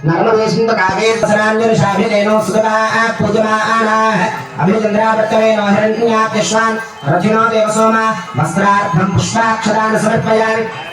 చయమనే చైవ కృష్ణే గోదావరి సరస్వతి నర్మదేశింద కావేర్సనాంజలి శాభిలేనో సుగతా పూజమానాః అభిచంద్రావర్తవేనో హిరణ్యాప్యశ్వాన్ రథినో దేవసోమ వస్త్రార్థం పుష్పాక్షరాన్ని సమర్పయామి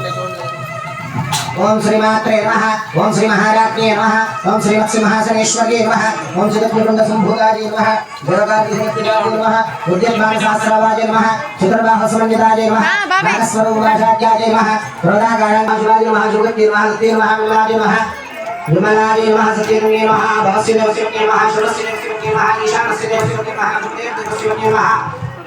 ओम श्री मात्रे नमः ओम श्री महारात्रे नमः ओम श्री लक्ष्मी महासनेश्वरे नमः ओम श्री लक्ष्मीकुंड संभोगाजी नमः दुर्गाजी शक्तिदाजी नमः उद्यमान शास्त्रवाजी नमः चतुर्बाह समन्विताजी नमः भागस्वरूप राजाजी नमः प्रदागारण महाशिवाजी नमः जुगति नमः तीन महाविलाजी नमः विमलाजी नमः सत्यनवी नमः भवस्य नमः शिवके नमः शुरस्य नमः ईशानस्य नमः शिवके नमः अभिदेव नमः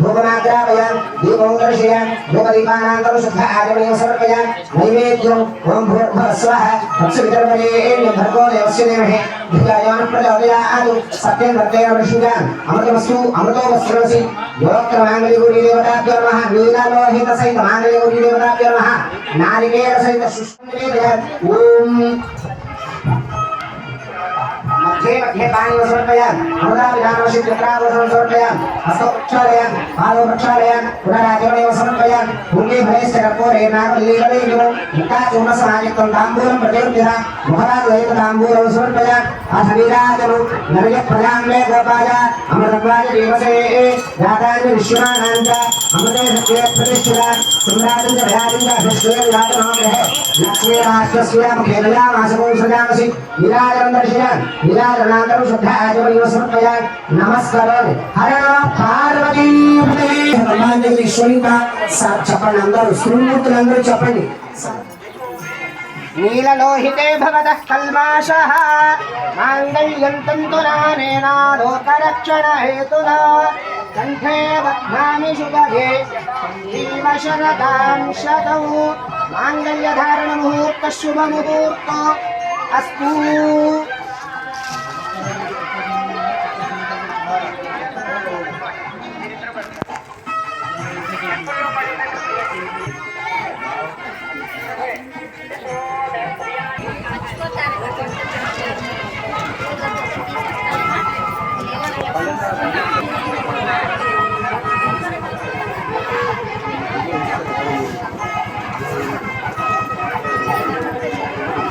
भोगमाग्रापयान् दीपं दर्शयान् भोगदीपानान्तरशुद्धागमने समर्पयान् नैवेद्यं ॐ भूर्भः स्वः भक्षवितर्पणेन भर्गो देवस्य देवहे धियायान् प्रचोदयात्। सत्यं भक्तेन विष्णुजान् अमृतमस्तु अमृतो वस्त्रमसि योगक्रमाङ्गलिगुरिदेवताभ्यो नमः। नीलालोहितसहितमाङ्गलिगुरिदेवताभ्यो नमः। नारिकेलसहितशुष्कं ॐ वे मध्ये पाणि वसवर्पयाम् मुदाभिधानवशि चक्रावसं समर्पयाम् हस्तौ प्रक्षालयाम् पादौ प्रक्षालयाम् पुनराजवणेव समर्पयाम् भूमि भयश्च कर्पूरे नागल्लीलवेयुः मुक्ताचूर्णसमायुक्तं ताम्बूलं प्रतिवर्तिः मुखराद्वैत ताम्बूलं समर्पयाम् आसनीराजनु नरज प्रजाम्बे गोपाय अमृतत्वाय देवसे जातानि विश्वमानानि च अमृते सत्ये प्रतिष्ठिता सुन्दराजं च भयादिं च अभिष्टे विराजमाग्रहे लक्ष्मीराष्ट्रस्यामुखे दयामासगों सृजामसि निराजनं दर्शयान् निराज శుద్ధ ఆచమనీయ సమర్పయాన్ నమస్కారాలు హర నమ పార్వతీ బ్రహ్మాండేశ్వరి చెప్పండి అందరూ. శ్రీమూర్తులందరూ చెప్పండి. నీలలోహితే భవతః కల్మాషः. మాంగళ్యం తంతునానేనాదోకరక్షణ హేతునా కంఠే బధ్నామి శుభగే. జీవశరదాం శతౌ. మాంగళ్యధారణ ముహూర్త శుభ ముహూర్త. అస్తూ.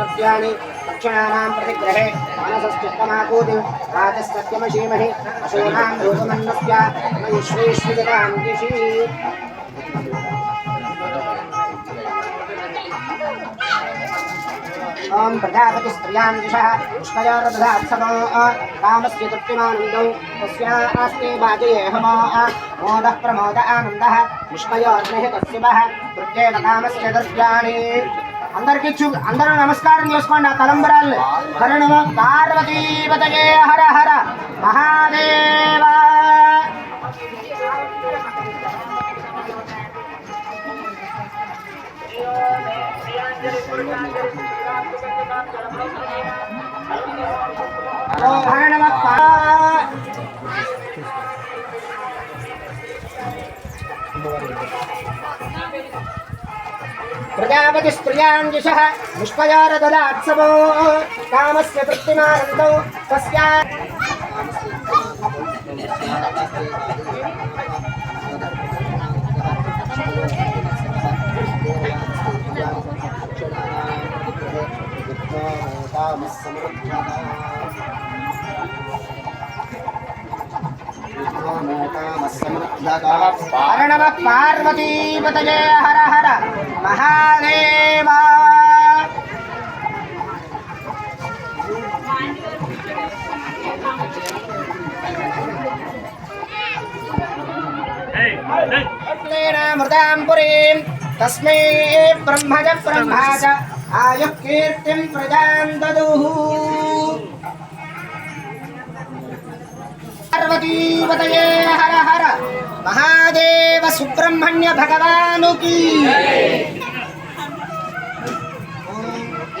पद्यानि दक्षिणानां प्रतिग्रहे मनसस्तुत्तमाकूति राजसत्यमशीमहि अशूनां ॐ प्रजापति स्त्रियाँ दिशः पुष्पयोरदधात्समो कामस्य तृप्तिमानन्दौ तस्या अस्ति वाजयेहमो मोदः प्रमोद आनन्दः पुष्पयोर्नहि तस्य वः तृप्तेन कामस्य दस्यानि అందరికి చూ అందరూ నమస్కారం చేసుకోండి ఆ తలంబరాలు హరణమ పార్వతీపతయే హర హర మహాదేవ ఓ హర నమ పా प्रजापति पुष्पजारदलात्सवो कामस्य तृप्तिमानन्दौ तस्या कामः नमः पार्वतीपतये हर हर महादेवा। मृदां पुरीं तस्मै ब्रह्मज ब्रह्मा च आयुः कीर्तिं प्रजां ददुः పార్వతీపతయే హర హర మహాదేవ సుబ్రహ్మణ్య భగవానుకి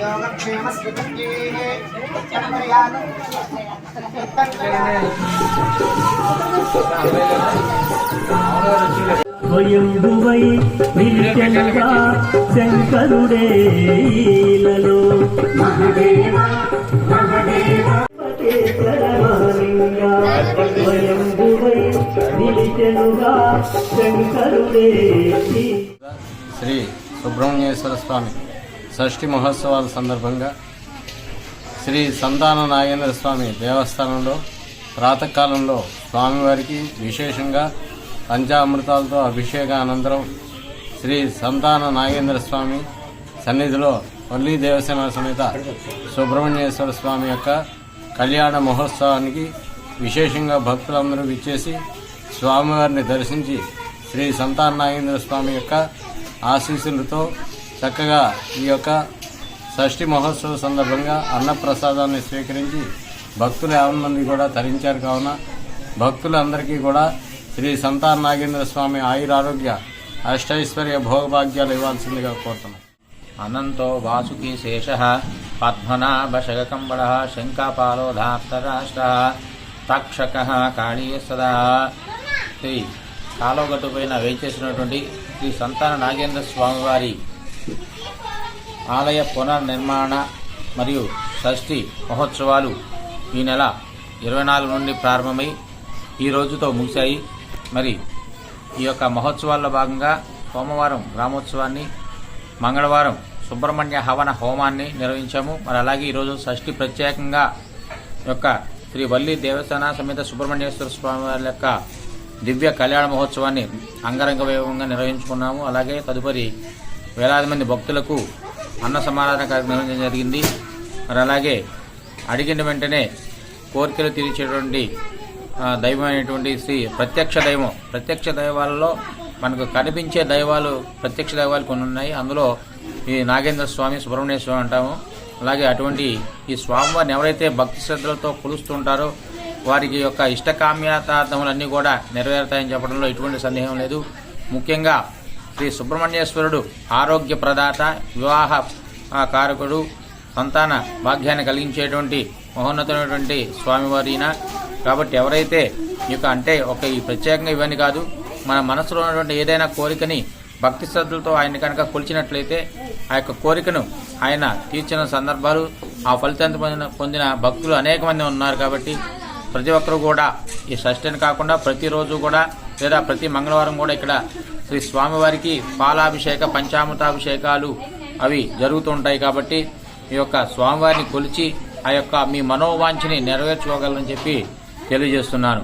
యోగక్షేమ స్వయంబువై నిలిచెంగా శంకరుడే మహాదేవ శ్రీ సుబ్రహ్మణ్యేశ్వర స్వామి షష్ఠి మహోత్సవాల సందర్భంగా శ్రీ సంతాన నాగేంద్ర స్వామి దేవస్థానంలో ప్రాతకాలంలో స్వామివారికి విశేషంగా పంచామృతాలతో అభిషేక అనంతరం శ్రీ సంతాన నాగేంద్ర స్వామి సన్నిధిలో వల్లి దేవసేన సమేత సుబ్రహ్మణ్యేశ్వర స్వామి యొక్క కళ్యాణ మహోత్సవానికి విశేషంగా భక్తులందరూ విచ్చేసి స్వామివారిని దర్శించి శ్రీ సంతానాగేంద్ర స్వామి యొక్క ఆశీస్సులతో చక్కగా ఈ యొక్క షష్ఠి మహోత్సవ సందర్భంగా అన్నప్రసాదాన్ని స్వీకరించి భక్తులు యాభై మంది కూడా తరించారు కావున భక్తులందరికీ కూడా శ్రీ సంతాన నాగేంద్ర స్వామి ఆయురారోగ్య అష్టైశ్వర్య భోగభాగ్యాలు ఇవ్వాల్సిందిగా కోరుతున్నాం. అనంతో వాసుకి శేష పద్మనాభశగకంబళ శంకాపాలోధార్తరాష్ట్ర తక్షక కాళీ సదా. శ్రీ కాలువగట్టుపైన వేచేసినటువంటి శ్రీ సంతాన నాగేంద్ర స్వామివారి ఆలయ పునర్నిర్మాణ మరియు షష్ఠి మహోత్సవాలు ఈ నెల ఇరవై నాలుగు నుండి ప్రారంభమై ఈ రోజుతో ముగిశాయి. మరి ఈ యొక్క మహోత్సవాల్లో భాగంగా సోమవారం గ్రామోత్సవాన్ని మంగళవారం సుబ్రహ్మణ్య హవన హోమాన్ని నిర్వహించాము. మరి అలాగే ఈరోజు షష్ఠి ప్రత్యేకంగా యొక్క శ్రీ వల్లి దేవస్థాన సమేత సుబ్రహ్మణ్యేశ్వర స్వామి వారి యొక్క దివ్య కళ్యాణ మహోత్సవాన్ని అంగరంగ వైభవంగా నిర్వహించుకున్నాము. అలాగే తదుపరి వేలాది మంది భక్తులకు అన్న సమారాధన కార్యక్రమం నిర్వహించడం జరిగింది. మరి అలాగే అడిగిన వెంటనే కోరికలు తీర్చేటువంటి దైవమైనటువంటి శ్రీ ప్రత్యక్ష దైవం ప్రత్యక్ష దైవాలలో మనకు కనిపించే దైవాలు ప్రత్యక్ష దైవాలు కొన్ని ఉన్నాయి. అందులో ఈ నాగేంద్ర స్వామి సుబ్రహ్మణ్య స్వామి అంటాము. అలాగే అటువంటి ఈ స్వామివారిని ఎవరైతే భక్తి శ్రద్ధలతో కొలుస్తుంటారో వారికి యొక్క ఇష్టకామ్యతార్థములన్నీ కూడా నెరవేరుతాయని చెప్పడంలో ఎటువంటి సందేహం లేదు. ముఖ్యంగా శ్రీ సుబ్రహ్మణ్యేశ్వరుడు ఆరోగ్య ప్రదాత వివాహ కారకుడు సంతాన భాగ్యాన్ని కలిగించేటువంటి మహోన్నతమైనటువంటి స్వామివారిన కాబట్టి ఎవరైతే ఇక యొక్క అంటే ఒక ఈ ప్రత్యేకంగా ఇవన్నీ కాదు మన మనసులో ఉన్నటువంటి ఏదైనా కోరికని భక్తి శ్రద్ధలతో ఆయన కనుక కొలిచినట్లయితే ఆ యొక్క కోరికను ఆయన తీర్చిన సందర్భాలు ఆ ఫలితాన్ని పొందిన పొందిన భక్తులు అనేక మంది ఉన్నారు కాబట్టి ప్రతి ఒక్కరు కూడా ఈ షష్ఠిని కాకుండా ప్రతిరోజు కూడా లేదా ప్రతి మంగళవారం కూడా ఇక్కడ శ్రీ స్వామివారికి పాలాభిషేక పంచామృతాభిషేకాలు అవి జరుగుతుంటాయి కాబట్టి ఈ యొక్క స్వామివారిని కొలిచి ఆ యొక్క మీ మనోవాంఛని నెరవేర్చుకోగలరని చెప్పి తెలియజేస్తున్నాను.